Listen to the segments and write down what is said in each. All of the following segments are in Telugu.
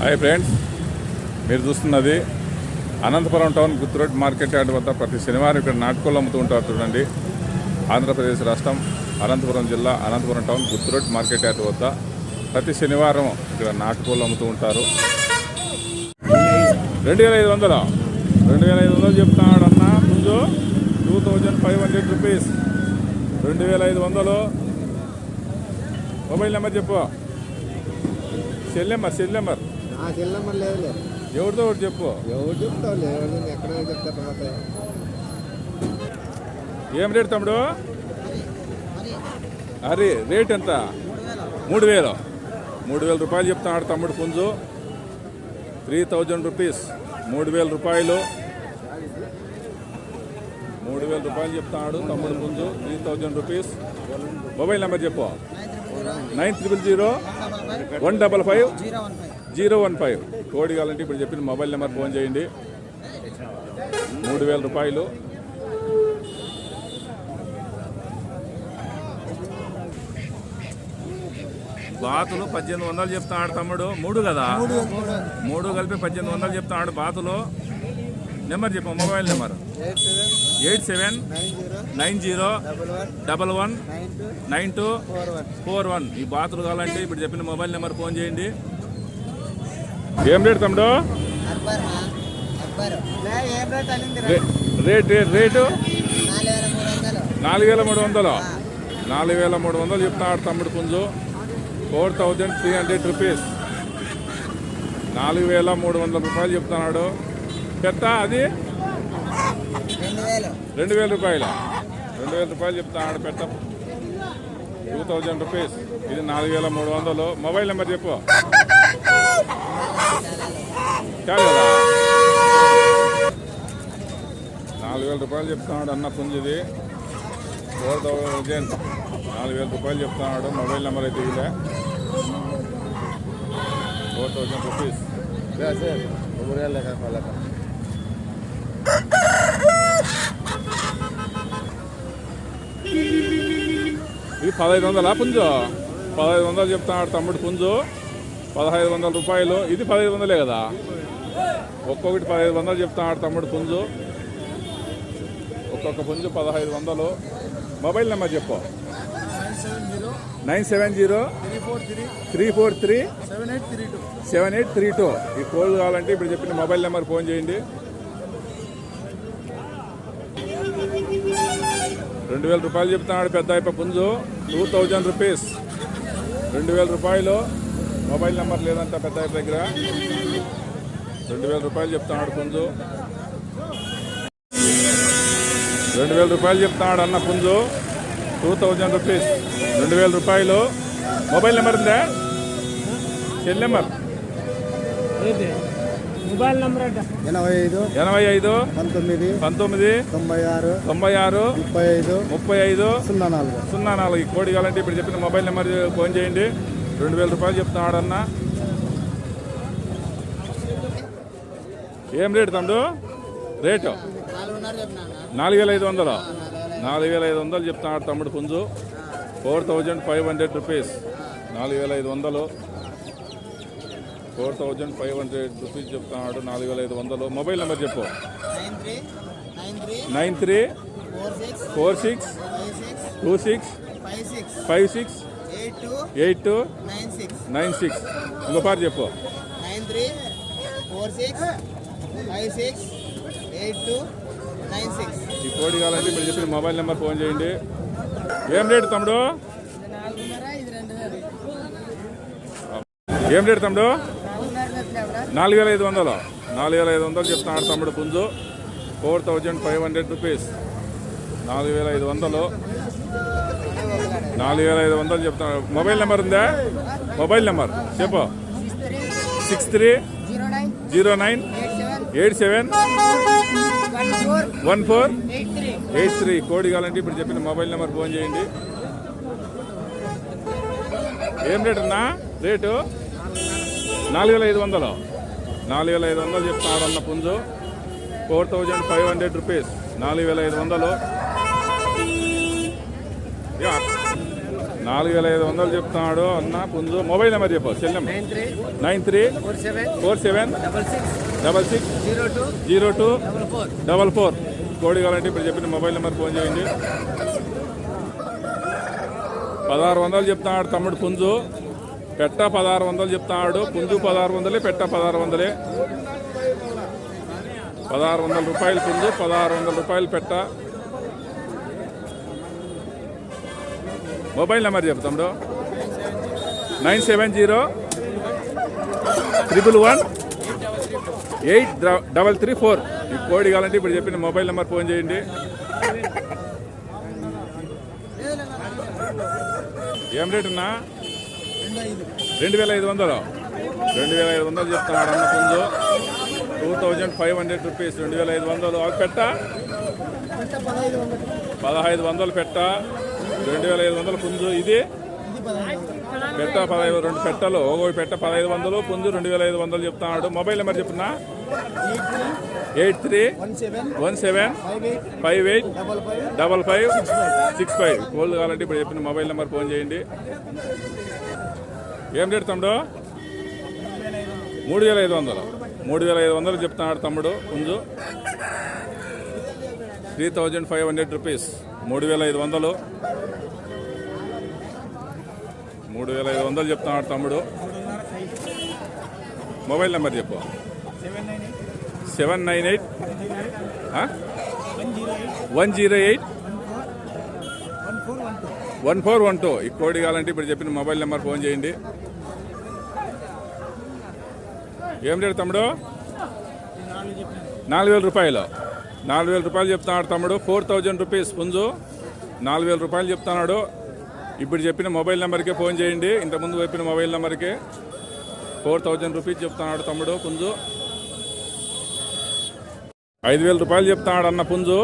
హాయ్ ఫ్రెండ్స్ మీరు చూస్తున్నది Anantapuram town Gooty road market yard వద్ద ప్రతి శనివారం ఇక్కడ నాటుకోళ్ళు అమ్ముతూ ఉంటారు చూడండి. ఆంధ్రప్రదేశ్ రాష్ట్రం అనంతపురం జిల్లా Anantapur town Gooty road market yard వద్ద ప్రతి శనివారం ఇక్కడ నాటుకోళ్ళు అమ్ముతూ ఉంటారు. రెండు వేల ఐదు వందలు. రెండు వేల ఐదు వందలు చెప్తున్నాడు అన్న ముందు two thousand five hundred rupees. రెండు వేల ఐదు వందలు. మొబైల్ నెంబర్ చెప్పు. Cell number cell number. ఎవరితో ఒకటి చెప్పు. ఎవరు చెప్తావు లేదు ఎక్కడ ఏం రేట్ తమ్ముడు? అరే రేట్ ఎంత? మూడు వేలు. మూడు వేల రూపాయలు చెప్తున్నాడు తమ్ముడు పుంజు. Three thousand rupees. మూడు వేల రూపాయలు. మూడు వేల రూపాయలు చెప్తున్నాడు తమ్ముడు పుంజు. Three thousand rupees. Mobile number చెప్పు. Nine triple zero one double five zero one five. కోడి కావాలంటే ఇప్పుడు చెప్పిన మొబైల్ నెంబర్ ఫోన్ చేయండి. మూడు వేల రూపాయలు. బాతులు పద్దెనిమిది వందలు చెప్తాడు తమ్ముడు. మూడు కదా? మూడు కలిపి పద్దెనిమిది వందలు చెప్తాడు బాతులు. నెంబర్ చెప్పు mobile number. Eight seven nine zero double one nine two four one four one. ఈ బాతులు కావాలంటే ఇప్పుడు చెప్పిన మొబైల్ నెంబర్ ఫోన్ చేయండి. ఏం రేట్ తమ్ముడు? రేట్ రే- రేటు? నాలుగు వేల మూడు వందలు. నాలుగు వేల మూడు వందలు చెప్తున్నాడు తమ్ముడు పుంజు. Four thousand three hundred rupees. నాలుగు వేల మూడు వందల రూపాయలు చెప్తున్నాడు. పెద్ద అది? రెండు రెండు వేల రూపాయలు. రెండు వేల రూపాయలు చెప్తున్నాడు పెట్ట టూ థౌజండ్ రూపీస్. ఇది నాలుగు వేల మూడు వందలు. మొబైల్ నెంబర్ చెప్పు. నాలుగు వేల రూపాయలు చెప్తున్నాడు అన్న పుంజిది. ఫోర్ థౌజండ్ నాలుగు వేల రూపాయలు చెప్తున్నాడు. మొబైల్ నెంబర్ అయితే ఇదే ఫోర్ థౌజండ్ రూపీస్ వాళ్ళకి ఇది పదహైదు వందలా పుంజు? పదహైదు వందలు చెప్తున్నాడు తమ్ముడు పుంజు. పదహైదు వందల రూపాయలు. ఇది పదహైదు వందలే కదా? ఒక్కొక్కటి పదహైదు వందలు చెప్తున్నాడు తమ్ముడు పుంజు. ఒక్కొక్క పుంజు పదహైదు వందలు. మొబైల్ నెంబర్ చెప్పు. Nine seven zero three four three seven eight three two. ఈ కోడ్ కావాలంటే ఇప్పుడు చెప్పిన మొబైల్ నెంబర్ ఫోన్ చేయండి. రెండు వేల రూపాయలు చెప్తున్నాడు పెద్ద అయిపో పుంజు. Two thousand rupees. రెండు వేల రూపాయలు. మొబైల్ నెంబర్ లేదంట పెద్ద దగ్గర. రెండు వేల రూపాయలు చెప్తున్నాడు పుంజు. రెండు వేల రూపాయలు చెప్తున్నాడు అన్న పుంజు. టూ థౌజండ్ రూపీస్ రెండు వేల రూపాయలు. మొబైల్ నెంబర్ ఉందా? Cell number? మొబైల్ నంబర్ అంట. ఎనభై ఐదు ఎనభై ఐదు పంతొమ్మిది పంతొమ్మిది తొంభై ఆరు తొంభై ఆరు ముప్పై ఐదు ముప్పై ఐదు సున్నా నాలుగు. సున్నా నాలుగు. ఈ కోడి కావాలంటే ఇప్పుడు చెప్పిన మొబైల్ నెంబర్ ఫోన్ చేయండి. రెండు వేల రూపాయలు చెప్తున్నాడన్నా ఏం రేటు తమ్ముడు రేటు? నాలుగు వేల ఐదు వందలు. నాలుగు వేల ఐదు వందలు చెప్తున్నాడు తమ్ముడు పుంజు. Four thousand five hundred rupees. నాలుగు వేల ఐదు వందలు. Four thousand five hundred rupees చెప్తున్నాడు నాలుగు వేల ఐదు వందలు. మొబైల్ నెంబర్ చెప్పు. Nine three four six two six five six eight two nine six. Nine six. ఇంకో పాటు చెప్పు. Nine three four six five six eight two nine six. ఈ కోడి కావాలంటే మీరు చెప్పిన మొబైల్ నెంబర్ ఫోన్ చేయండి. ఏం రేటు తమ్ముడు? ఏం రేటు తమ్ముడు? నాలుగు వేల ఐదు వందలు. నాలుగు వేల ఐదు వందలు చెప్తున్నాడు తమ్ముడు పుంజు. Four thousand five hundred rupees. నాలుగు వేల ఐదు వందలు. నాలుగు వేల ఐదు వందలు చెప్తున్నాడు మొబైల్ నెంబర్ ఉందా? Mobile number. చెప్పు. Six three zero nine eight seven one four eight three. కోడి కావాలంటే ఇప్పుడు చెప్పిన మొబైల్ నెంబర్ ఫోన్ చేయండి. ఏం రేటు అన్నా? రేటు? నాలుగు వేల ఐదు వందలు. నాలుగు వేల ఐదు వందలు చెప్తున్నారు అన్న పుంజు. Four thousand five hundred rupees. నాలుగు వేల ఐదు వందలు. నాలుగు వేల ఐదు వందలు చెప్తున్నాడు అన్న పుంజు. మొబైల్ నెంబర్ చెప్పు cell number. Nine three four seven double six zero two double four. కోడి కావాలంటే ఇప్పుడు చెప్పిన మొబైల్ నెంబర్ ఫోన్ చేయండి. పదహారు వందలు చెప్తున్నాడు తమ్ముడు పుంజు. పెట్ట పదహారు వందలు చెప్తున్నాడు. పుంజు పదహారు వందలే పెట్ట పదహారు వందలే. పదహారు వందల రూపాయలు పుంజు పదహారు వందల రూపాయలు పెట్ట. మొబైల్ నెంబర్ చెప్పు nine seven zero triple one eight double three four. ఈ కోడి కావాలంటే ఇప్పుడు చెప్పిన మొబైల్ నెంబర్ ఫోన్ చేయండి. ఏం రేట్ ఉన్నా? రెండు వేల ఐదు వందలు. రెండు వేల ఐదు వందలు చెప్తున్నాడు అన్న పుంజు two thousand five hundred rupees. రెండు వేల ఐదు వందలు. అవి పెట్ట. పదహైదు వందలు పెట్ట. రెండు వేల ఐదు వందలు పుంజు ఇది. పెట్ట పదహైదు రెండు పెట్టలు ఒక పెట్ట పదహైదు వందలు పుంజు రెండు వేల ఐదు వందలు చెప్తున్నాడు. మొబైల్ నెంబర్ చెప్తున్నా eight three one seven five eight double five double five six five. Cold కావాలంటే ఇప్పుడు చెప్పిన మొబైల్ నెంబర్ ఫోన్ చేయండి. ఏం రేటు తమ్ముడు? మూడు వేల ఐదు వందలు. మూడు వేల ఐదు వందలు చెప్తున్నాడు తమ్ముడు పుంజు. Three thousand five hundred rupees. మూడు వేల ఐదు వందలు. మూడు వేల ఐదు వందలు చెప్తున్నాడు తమ్ముడు. మొబైల్ నెంబర్ చెప్పు. Seven nine eight. One zero eight. One four one two. ఈ కోడి కావాలంటే ఇప్పుడు చెప్పిన మొబైల్ నెంబర్ ఫోన్ చేయండి. ఏం రేటు తమ్ముడు? నాలుగు వేల రూపాయలు. నాలుగు వేల రూపాయలు చెప్తున్నాడు తమ్ముడు. ఫోర్ థౌజండ్ రూపీస్ పుంజు. నాలుగు వేల రూపాయలు చెప్తున్నాడు. ఇప్పుడు చెప్పిన మొబైల్ నెంబర్కే ఫోన్ చేయండి. ఇంతకుముందు చెప్పిన మొబైల్ నెంబర్కే ఫోర్ థౌజండ్ రూపీస్ చెప్తున్నాడు తమ్ముడు పుంజు. ఐదు వేల రూపాయలు చెప్తున్నాడు అన్న పుంజు.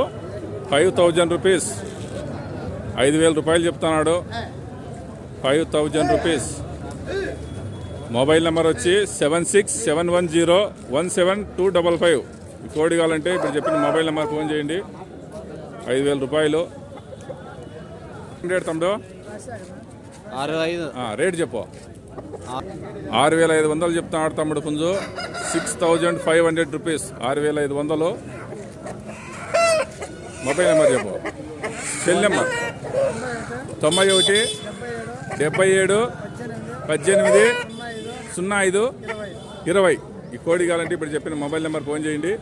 Five thousand rupees. ఐదు వేల రూపాయలు చెప్తున్నాడు. Five thousand rupees. Mobile number వచ్చి seven six seven one zero one seven two double five. Code కావాలంటే ఇప్పుడు చెప్పిన మొబైల్ నెంబర్ ఫోన్ చేయండి. ఐదు వేల రూపాయలు. రేట్ తమ్ముడు? ఆరు ఐదు. ఆ, రేట్ చెప్పు. ఆరు వేల ఐదు వందలు చెప్తున్నాడు తమ్ముడు పుంజు. Six thousand five hundred rupees. ఆరు వేల ఐదు వందలు. మొబైల్ నెంబర్ చెప్పు. Cell number. తొంభై ఒకటి డెబ్బై ఏడు పద్దెనిమిది సున్నా ఐదు ఇరవై. ఈ కోడి కావాలంటే ఇప్పుడు చెప్పిన మొబైల్ నెంబర్ ఫోన్ చేయండి.